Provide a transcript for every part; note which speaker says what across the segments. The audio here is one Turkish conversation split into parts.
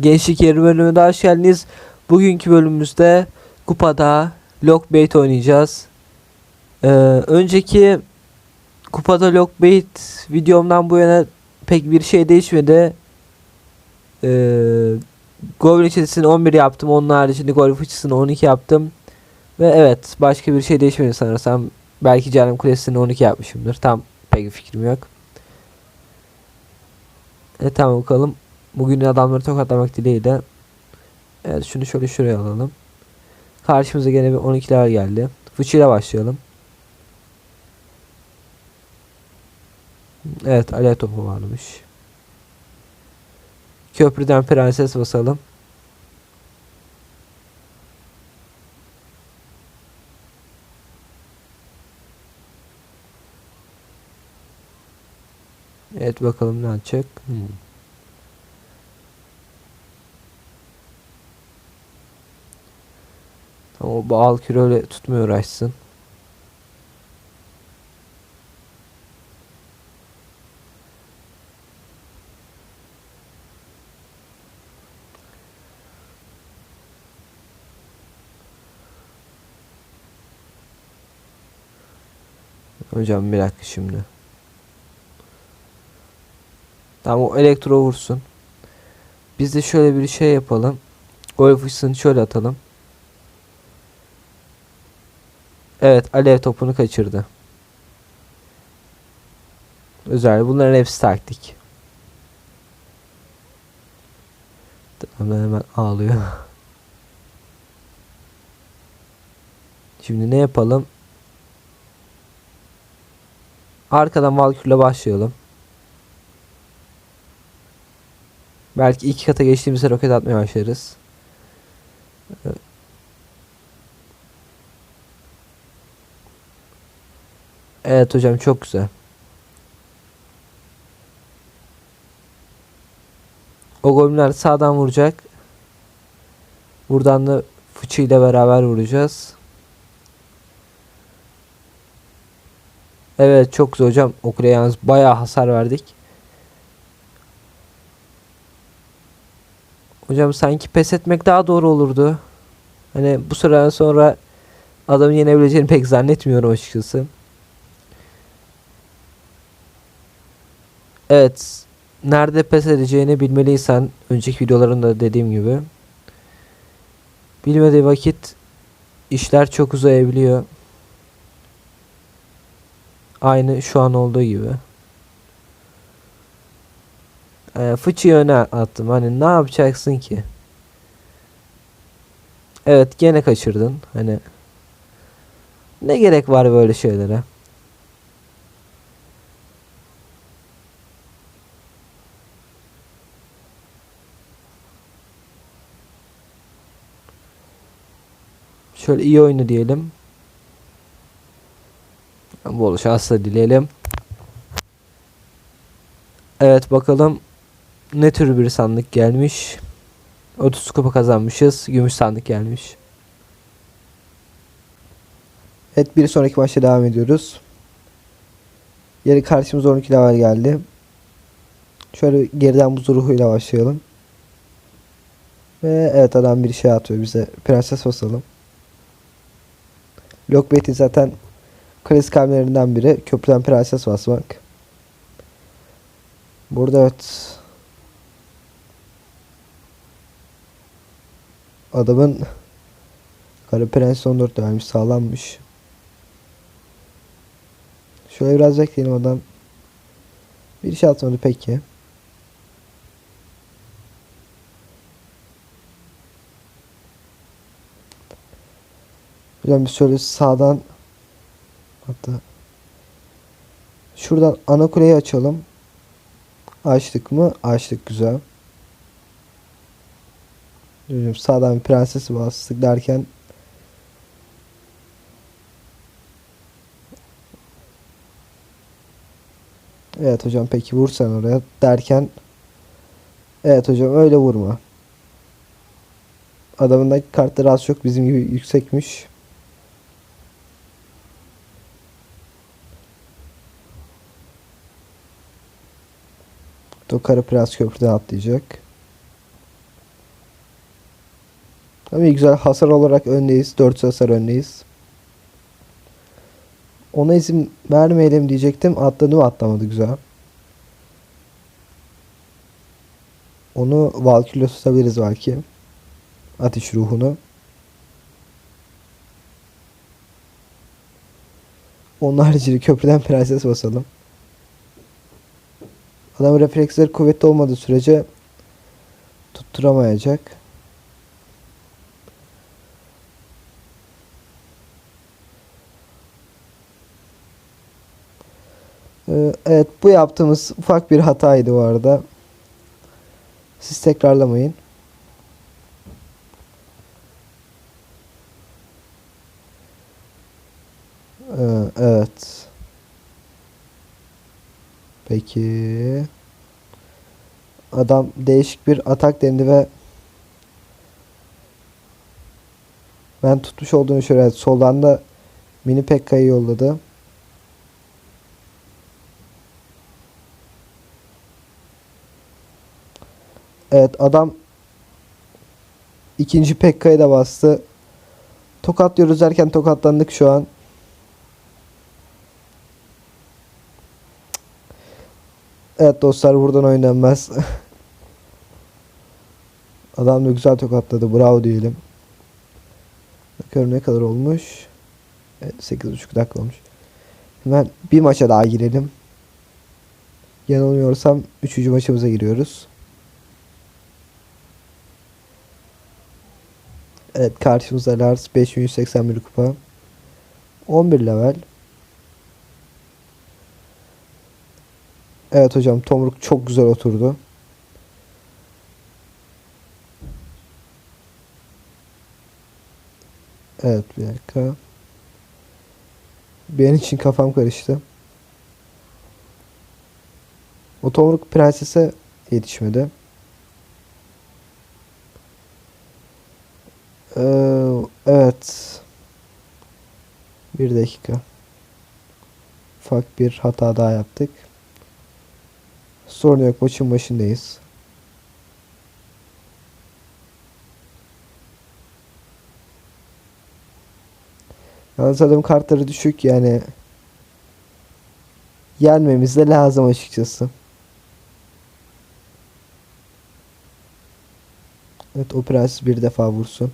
Speaker 1: Gençlik Yeri bölümüne hoş geldiniz. Bugünkü bölümümüzde kupada Lockbait oynayacağız. Ee, önceki kupada Lockbait videomdan bu yana pek bir şey değişmedi. Ee, Goblin çetesini 11 yaptım. Onun haricinde Golf fıçısını 12 yaptım. Ve evet başka bir şey değişmedi sanırsam. Belki Canım Kulesi'ni 12 yapmışımdır. Tam pek bir fikrim yok. E tamam bakalım. Bugün adamları tokatlamak dileğiyle. Evet şunu şöyle şuraya alalım. Karşımıza gene bir 12'ler geldi. Fıçıyla başlayalım. Evet alev topu varmış. Köprüden prenses basalım. Evet bakalım ne yapacak. Hmm. O bal kilo öyle tutmuyor uğraşsın. Hocam bir dakika şimdi. Tamam o elektro vursun. Biz de şöyle bir şey yapalım. Golf ışısını şöyle atalım. Evet alev topunu kaçırdı. Özel bunların hepsi taktik. Tamam hemen ağlıyor. Şimdi ne yapalım? Arkadan Valkür'le başlayalım. Belki iki kata geçtiğimizde roket atmaya başlarız. Evet hocam çok güzel. O goblinler sağdan vuracak. Buradan da fıçıyla beraber vuracağız. Evet çok güzel hocam. O kuleye yalnız bayağı hasar verdik. Hocam sanki pes etmek daha doğru olurdu. Hani bu sırada sonra adamın yenebileceğini pek zannetmiyorum açıkçası. Evet. Nerede pes edeceğini bilmeliysen önceki videolarında dediğim gibi. Bilmediği vakit işler çok uzayabiliyor. Aynı şu an olduğu gibi. Ee, fıçıyı öne attım. Hani ne yapacaksın ki? Evet gene kaçırdın. Hani ne gerek var böyle şeylere? Şöyle iyi oyunu diyelim. Bol şans da dileyelim. Evet bakalım ne tür bir sandık gelmiş. 30 kupa kazanmışız. Gümüş sandık gelmiş. Evet bir sonraki maçta devam ediyoruz. Yeri karşımıza 12 level geldi. Şöyle geriden buz ruhuyla başlayalım. Ve evet adam bir şey atıyor bize. Prenses basalım. Lockbait'in zaten klasik hamlelerinden biri. Köprüden prenses basmak. Burada evet. Adamın Kara Prens 14 vermiş sağlammış. Şöyle biraz bekleyelim adam. Bir şey atmadı peki. Hocam bir şöyle sağdan hatta şuradan ana kuleyi açalım. Açtık mı? Açtık güzel. Hocam sağdan bir prensesi bastık derken Evet hocam peki vur sen oraya derken Evet hocam öyle vurma. Adamın da kartları az çok bizim gibi yüksekmiş. Dokara Prens köprüden atlayacak. Tabii güzel hasar olarak öndeyiz. 4 hasar öndeyiz. Ona izin vermeyelim diyecektim. Atladı mı atlamadı güzel. Onu Valkyrie tutabiliriz belki. Ateş ruhunu. Onun haricinde köprüden prenses basalım. Adam refleksleri kuvvetli olmadığı sürece tutturamayacak. Ee, Evet bu yaptığımız ufak bir hataydı bu arada. Siz tekrarlamayın. Ee, Evet. Peki. Adam değişik bir atak dendi ve ben tutmuş olduğunu şöyle soldan da mini Pekka'yı yolladı. Evet adam ikinci Pekka'yı da bastı. Tokatlıyoruz derken tokatlandık şu an. Evet dostlar buradan oynanmaz. Adam da güzel tokatladı. Bravo diyelim. Bakıyorum ne kadar olmuş. Evet 8,5 dakika olmuş. Hemen bir maça daha girelim. Yanılmıyorsam 3. maçımıza giriyoruz. Evet karşımızda Lars 5181 kupa. 11 level. Evet hocam Tomruk çok güzel oturdu. Evet bir dakika. Benim için kafam karıştı. O Tomruk prensese yetişmedi. Ee, evet. Bir dakika. Ufak bir hata daha yaptık. Sorun yok maçın başındayız. Yalnız adam kartları düşük yani. Yenmemiz de lazım açıkçası. Evet o prens bir defa vursun.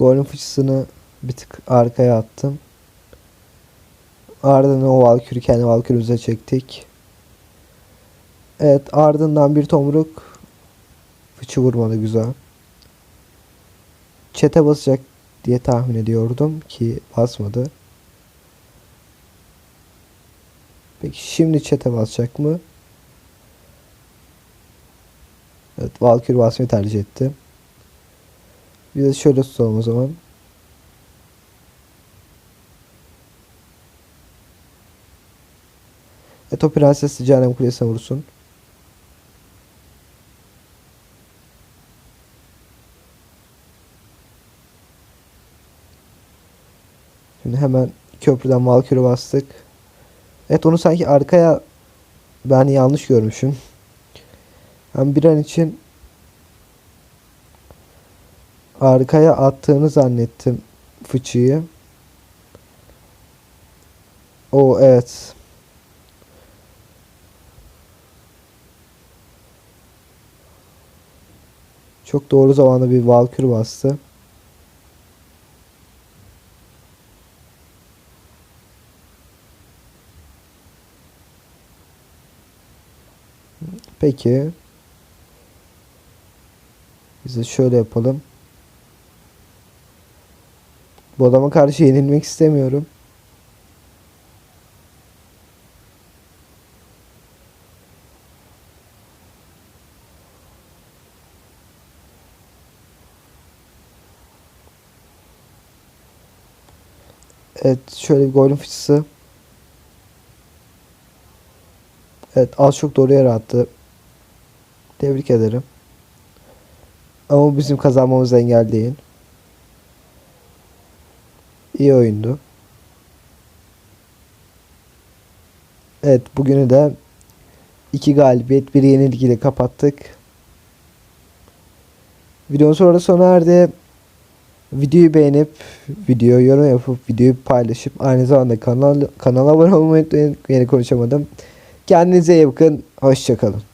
Speaker 1: Golün fıçısını bir tık arkaya attım. Ardından o Valkür'ü kendi Valkür'ümüze çektik. Evet ardından bir tomruk fıçı vurmadı güzel. Çete basacak diye tahmin ediyordum ki basmadı. Peki şimdi çete basacak mı? Evet Valkür basmayı tercih etti. Bir de şöyle tutalım o zaman. Evet o prenses cehennem kulesine vursun. Şimdi hemen köprüden Valkyrie'yi bastık. Evet onu sanki arkaya ben yanlış görmüşüm. Ben bir an için arkaya attığını zannettim fıçıyı. O evet. Çok doğru zamanda bir Valkür bastı. Peki. Biz de şöyle yapalım. Bu adama karşı yenilmek istemiyorum. Evet şöyle bir golün fıçısı. Evet az çok doğru yere attı. Tebrik ederim. Ama bizim kazanmamız engel değil. İyi oyundu. Evet bugünü de iki galibiyet bir yenilgi ile kapattık. Videonun sonra sona erdi. Videoyu beğenip, videoya yorum yapıp, videoyu paylaşıp aynı zamanda kanal, kanala abone olmayı unutmayın. Yeni konuşamadım. Kendinize iyi bakın. Hoşçakalın.